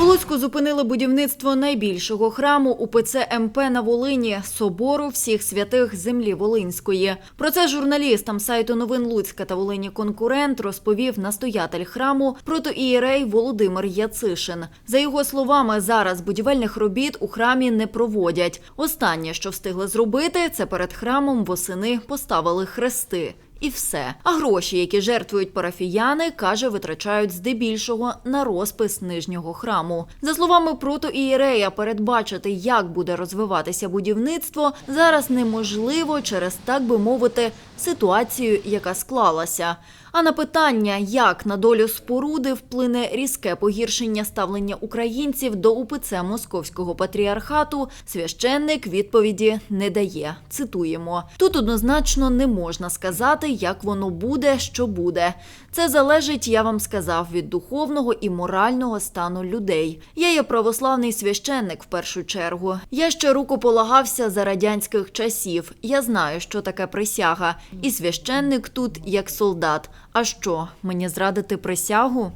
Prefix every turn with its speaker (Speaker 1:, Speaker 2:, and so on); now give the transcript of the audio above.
Speaker 1: У Луцьку зупинили будівництво найбільшого храму УПЦ МП на Волині собору всіх святих землі Волинської. Про це журналістам сайту новин Луцька та Волині конкурент розповів настоятель храму протоієрей Володимир Яцишин. За його словами, зараз будівельних робіт у храмі не проводять. Останнє, що встигли зробити, це перед храмом восени поставили хрести. І все. А гроші, які жертвують парафіяни, каже, витрачають здебільшого на розпис нижнього храму. За словами протоієрея, передбачити, як буде розвиватися будівництво, зараз неможливо через так би мовити ситуацію, яка склалася. А на питання, як на долю споруди вплине різке погіршення ставлення українців до УПЦ Московського патріархату, священник відповіді не дає. Цитуємо: тут однозначно не можна сказати, як воно буде, що буде. Це залежить, я вам сказав, від духовного і морального стану людей. Я є православний священник в першу чергу. Я ще рукополагався за радянських часів. Я знаю, що таке присяга, і священник тут як солдат. А що, мені зрадити присягу?